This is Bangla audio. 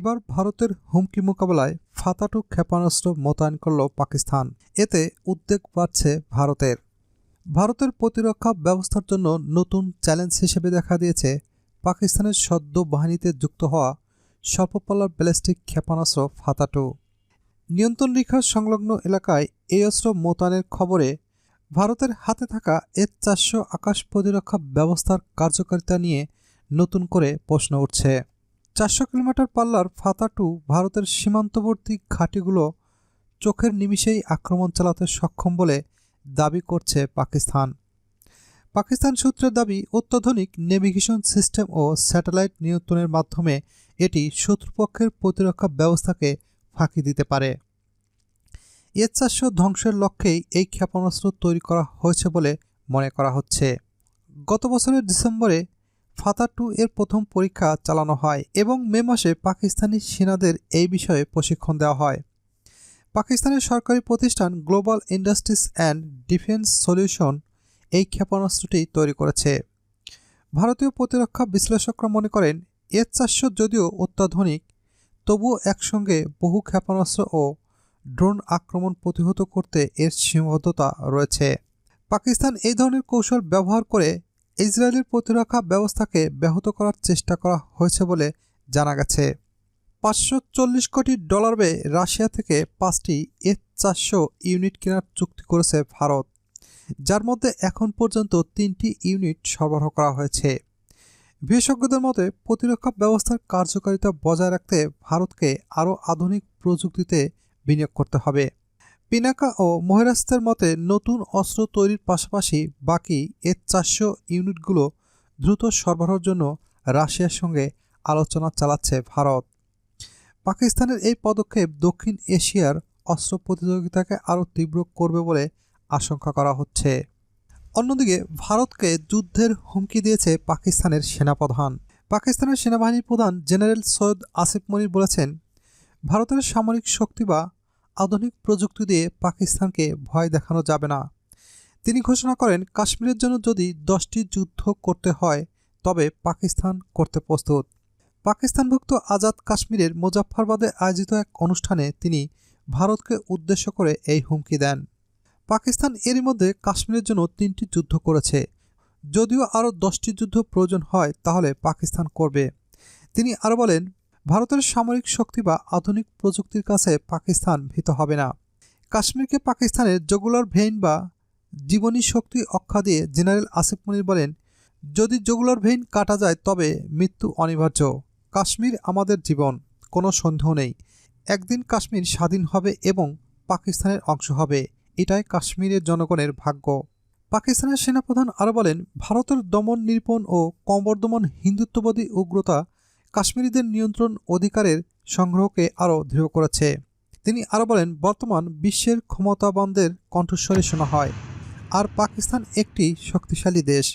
এবার ভারতের হুমকি মোকাবেলায় ফাতাটু ক্ষেপণাস্ত্র মোতায়েন করল পাকিস্তান। এতে উদ্বেগ বাড়ছে ভারতের। ভারতের প্রতিরক্ষা ব্যবস্থার জন্য নতুন চ্যালেঞ্জ হিসেবে দেখা দিয়েছে পাকিস্তানের সদ্য বাহিনীতে যুক্ত হওয়া স্বল্পপাল্লার ব্যালিস্টিক ক্ষেপণাস্ত্র ফাতাটু। নিয়ন্ত্রণ রেখার সংলগ্ন এলাকায় এই অস্ত্র মোতায়েনের খবরে ভারতের হাতে থাকা এস চারশো আকাশ প্রতিরক্ষা ব্যবস্থার কার্যকারিতা নিয়ে নতুন করে প্রশ্ন উঠছে। চারশো কিলোমিটার পাল্লার ফাতা টু ভারতের সীমান্তবর্তী ঘাঁটিগুলো চোখের নিমিষেই আক্রমণ চালাতে সক্ষম বলে দাবি করছে পাকিস্তান। পাকিস্তান সূত্রের দাবি, অত্যাধুনিক নেভিগেশন সিস্টেম ও স্যাটেলাইট নিয়ন্ত্রণের মাধ্যমে এটি শত্রুপক্ষের প্রতিরক্ষা ব্যবস্থাকে ফাঁকি দিতে পারে। এস চারশো ধ্বংসের লক্ষ্যেই এই ক্ষেপণাস্ত্র তৈরি করা হয়েছে বলে মনে করা হচ্ছে। গত বছরের ডিসেম্বরে ফাতা টু এর প্রথম পরীক্ষা চালানো হয় এবং মে মাসে পাকিস্তানি সেনাদের এই বিষয়ে প্রশিক্ষণ দেওয়া হয়। পাকিস্তানের সরকারি প্রতিষ্ঠান global industries and defence solution এই ক্ষেপণাস্ত্রটি তৈরি করেছে। ভারতীয় প্রতিরক্ষা বিশ্লেষকরা মনে করেন এস চারশো যদিও অত্যাধুনিক, তবুও একসঙ্গে বহু ক্ষেপণাস্ত্র ও ড্রোন আক্রমণ প্রতিহত করতে এর সীমাবদ্ধতা রয়েছে। পাকিস্তান এই ধরনের কৌশল ব্যবহার করে ইসরায়েলের প্রতিরক্ষা ব্যবস্থাকে ব্যাহত করার চেষ্টা করা হয়েছে বলে জানা গেছে। পাঁচশো চল্লিশ কোটি ডলার ব্যয়ে রাশিয়া থেকে পাঁচটি এস চারশো ইউনিট কেনার চুক্তি করেছে ভারত, যার মধ্যে এখন পর্যন্ত তিনটি ইউনিট সরবরাহ করা হয়েছে। বিশেষজ্ঞদের মতে, প্রতিরক্ষা ব্যবস্থার কার্যকারিতা বজায় রাখতে ভারতকে আরও আধুনিক প্রযুক্তিতে বিনিয়োগ করতে হবে। পিনাকা ও মহিরাস্তের মতে নতুন অস্ত্র তৈরির পাশাপাশি বাকি এর চারশো ইউনিটগুলো দ্রুত সরবরাহের জন্য রাশিয়ার সঙ্গে আলোচনা চালাচ্ছে ভারত। পাকিস্তানের এই পদক্ষেপ দক্ষিণ এশিয়ার অস্ত্র প্রতিযোগিতাকে আরও তীব্র করবে বলে আশঙ্কা করা হচ্ছে। অন্যদিকে ভারতকে যুদ্ধের হুমকি দিয়েছে পাকিস্তানের সেনাপ্রধান। পাকিস্তানের সেনাবাহিনীর প্রধান জেনারেল সৈয়দ আসিফ মনির বলেছেন, ভারতের সামরিক শক্তি বা আধুনিক প্রযুক্তি দিয়ে পাকিস্তানকে ভয় দেখানো যাবে না। তিনি ঘোষণা করেন, কাশ্মীরের জন্য যদি দশটি যুদ্ধ করতে হয়, তবে পাকিস্তান করতে প্রস্তুত। পাকিস্তানভুক্ত আজাদ কাশ্মীরের মুজাফফরবাদে আয়োজিত এক অনুষ্ঠানে তিনি ভারতকে উদ্দেশ্য করে এই হুমকি দেন। পাকিস্তান এরই মধ্যে কাশ্মীরের জন্য তিনটি যুদ্ধ করেছে। যদিও আরও দশটি যুদ্ধ প্রয়োজন হয়, তাহলে পাকিস্তান করবে। তিনি আরও বলেন ভারতের সামরিক শক্তি বা আধুনিক প্রযুক্তির কাছে পাকিস্তান ভীত হবে না। কাশ্মীরকে পাকিস্তানের জগুলার ভেইন বা জীবনী শক্তি অক্ষা দিয়ে জেনারেল আসিফ মনির বলেন, যদি জগুলার ভেইন কাটা যায়, তবে মৃত্যু অনিবার্য। কাশ্মীর আমাদের জীবন, কোনো সন্দেহ নেই। একদিন কাশ্মীর স্বাধীন হবে এবং পাকিস্তানের অংশ হবে। এটাই কাশ্মীরের জনগণের ভাগ্য। পাকিস্তানের সেনাপ্রধান আরও বলেন, ভারতের দমন নির্পণ ও ক্রমবর্ধমান হিন্দুত্ববাদী উগ্রতা কাশ্মীরিদের নিয়ন্ত্রণ অধিকারের সংগ্রহকে আরও দৃঢ় করেছে। তিনি আরও বলেন, বর্তমান বিশ্বের ক্ষমতাবানদের কণ্ঠস্বরে শোনা হয়, আর পাকিস্তান একটি শক্তিশালী দেশ।